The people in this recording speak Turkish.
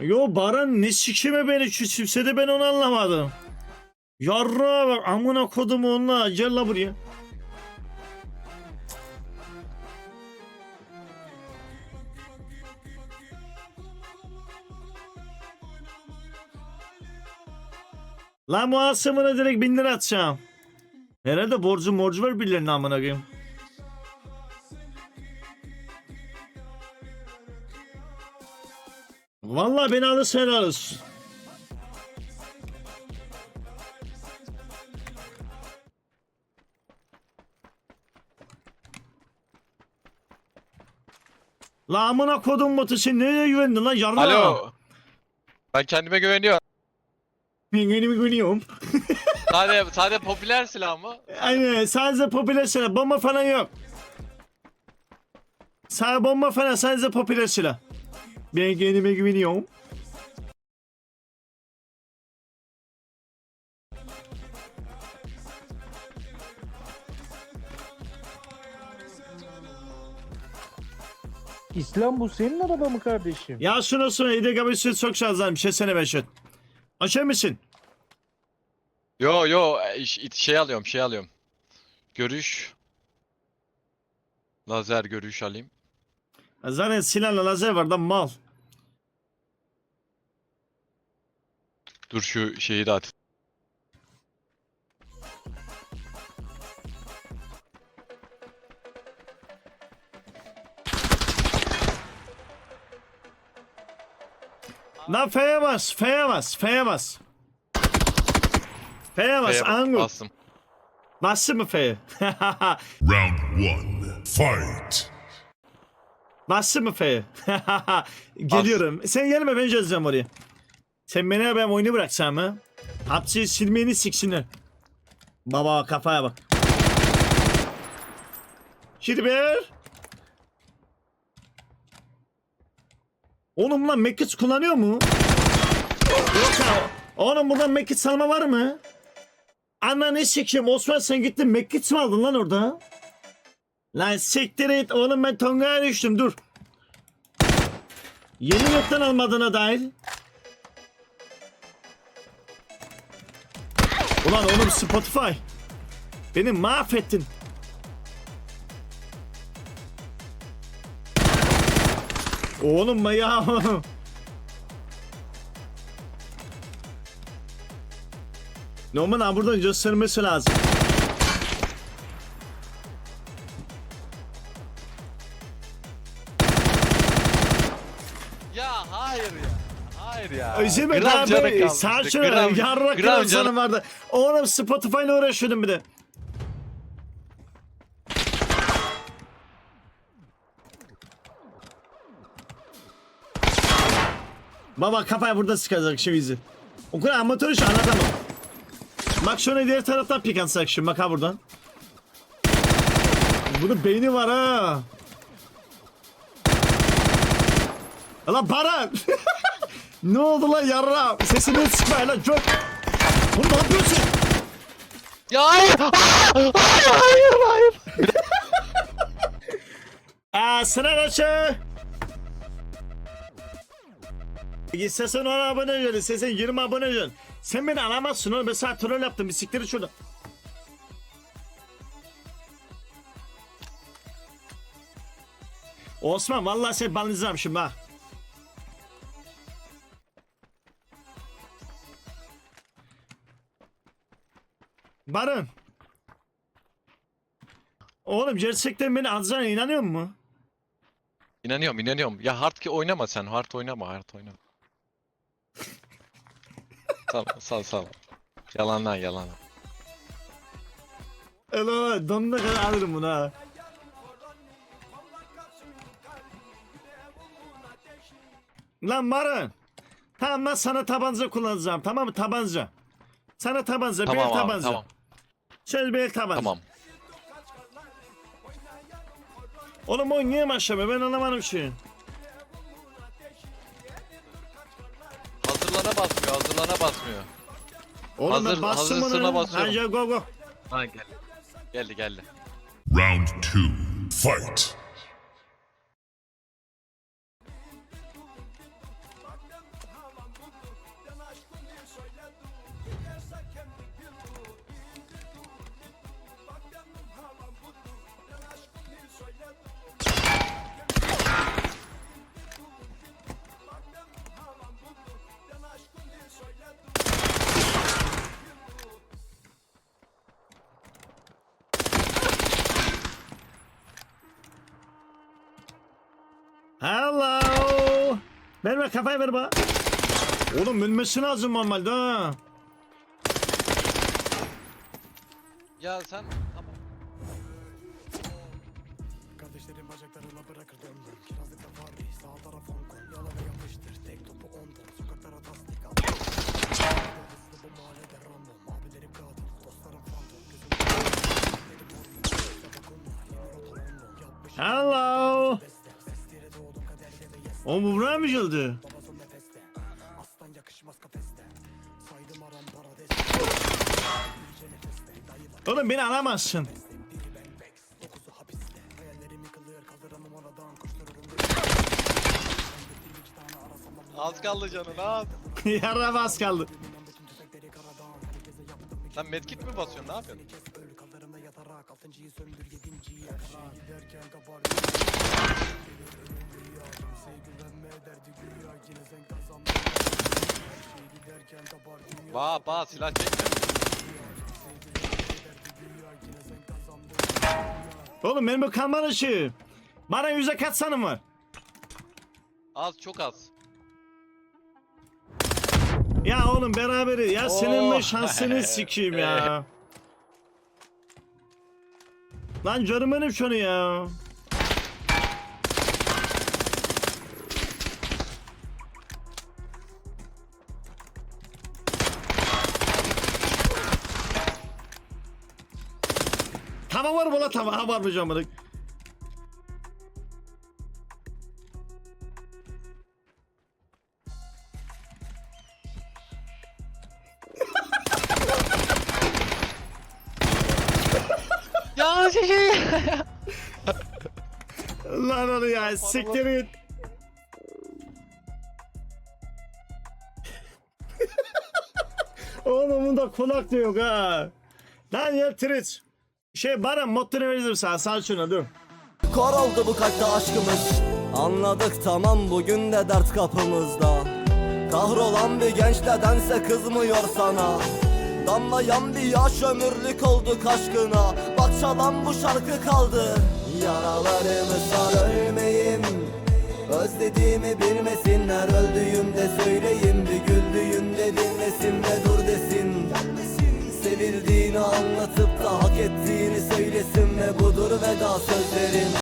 Yo Baran ne sikime beni küçümsedi ben onu anlamadım. Yarra bak amına kodum onunla gel la buraya. La muhasebine direkt bin lira atacağım. Herhalde borcu morcu var birilerine amına koyayım. Vallahi beni alırsa helal olsun. La amına kodum botu sen nereye güvendin lan yarra? Alo. Ben kendime güveniyorum. Ben kendime güveniyorum. Sadece, sadece popüler silah mı? Aynen sadece popüler silah bomba falan yok. Sadece bomba falan sadece popüler silah. Ben kendime güveniyorum. İslam bu senin araba mı kardeşim? Ya şunu abi süt çok şazdan bir şey sene Beşet. Açar mısın? Yo yo iş- it- şey alıyorum şey alıyorum. Görüş. Lazer görüş alayım. Zaten silahla lazer var da mal. Dur şu şeyi de at. Lan F'ye bas, F'ye bas, F'ye bas. F'ye bas, Angut. Bastım. Bastı mı F'ye? Round one, fight. Bastı mı F'ye? Geliyorum. Sen gelme ben çözeceğim oraya. Sen beni ben oyunu bıraksam mı? Hapsi silmeyeni siksinler. Baba kafaya bak. Hilber. Oğlum lan Mekkiç kullanıyor mu? Yok ya. Oğlum buradan Mekkiç salma var mı? Ana ne sikeyim Osman sen gittin Mekkiç mi aldın lan orada? Lan siktir et oğlum ben Tonga'ya düştüm dur. Yeni yurttan almadığına dair. Ulan oğlum Spotify. Beni mahvettin. Oğlum ya. Norman buradan göstermesi lazım. Üzülme Gram canı abi. Sağ şuna. Gram- Yarrak gram gram canı- sana vardı. Oğlum Spotify'la uğraşıyordum bir de. Baba kafaya burada sıkacak şimdi bizi. O kadar amatör iş anlatamam. Bak şöyle diğer taraftan pik atsak şimdi bak ha buradan. Bunun beyni var ha. Lan Baran. ne oldu lan yarra? Sesini sıkma lan çok. Oğlum ne yapıyorsun? Ya hayır. Hayır hayır hayır. Aa sıra başı. İstersen ona abone ol. İstersen 20 abone ol. Sen beni alamazsın oğlum. Ben sana troll yaptım. Bisikleri şurada. Osman vallahi seni banlayacağım şimdi ha. Barın. Oğlum gerçekten beni alacağına inanıyor musun? İnanıyorum inanıyorum. Ya hard ki oynama sen. Hard oynama hard oynama. sal sal sal. Yalandan yalan. Ela donuna kadar alırım bunu ha. Lan Baran. Tamam ben sana tabanca kullanacağım tamam mı tabanca. Sana tabanca Tamam bir abi tabanca. tamam. Söz bir tabanca. Tamam. Oğlum o niye başlamıyor ben anlamadım şeyi. Hazırlana basmıyor hazırlana basmıyor. Oğlum Hazır- ben bastım hazırsına onu. basıyorum. Hadi go go. Ha geldi. Geldi geldi. Round two, fight. Ver ver kafayı ver bana. Oğlum ölmesi lazım normalde ha. Ya sen tamam. Kardeşlerim bacaklarına bırakır döndüm Kirazlıkta Fahri sağ taraf Hong Kong Yala ve yapıştır tek topu ondan Sokaklara tasdik al. Hızlı bu mahallede random Abilerim katil dostlarım fantom. Gözüm Dedim O bu buraya mı Dayılar Oğlum beni alamazsın. Az kaldı canın az. Yara bas kaldı. Sen medkit mi basıyorsun ne yapıyorsun? Altıncıyı söndür yedinciyi yakar Giderken kapar Gelir ölüm rüya Kimseye güvenme derdi güya Yine sen kazandın Her şey giderken kapar dünya Ba ba silah çekme. Oğlum benim bu kanman ışığı. Bana yüze kaç sanım var? Az çok az. Ya oğlum beraberi. Ya senin de Oh. şansını sikeyim ya. Lan canım benim şunu ya. Tava var mı la tava? Ha var mı Lan onu ya siktir git. Oğlum bunda kulak da yok ha. Lan ya Triç. Şey bana mottonu veririm sana. Sal şunu dur. Kor oldu bu kalpte aşkımız Anladık tamam bugün de dert kapımızda Kahrolan bir genç nedense kızmıyor sana Damlayan bir yaş ömürlük oldu aşkına Bak çalan bu şarkı kaldı Yaralarımı sar ölmeyim Özlediğimi bilmesinler Öldüğümde söyleyeyim. Bir güldüğümde dinlesin ve dur desin. Sevildiğini anlatıp da hak ettiğini söylesin Ve budur veda sözlerim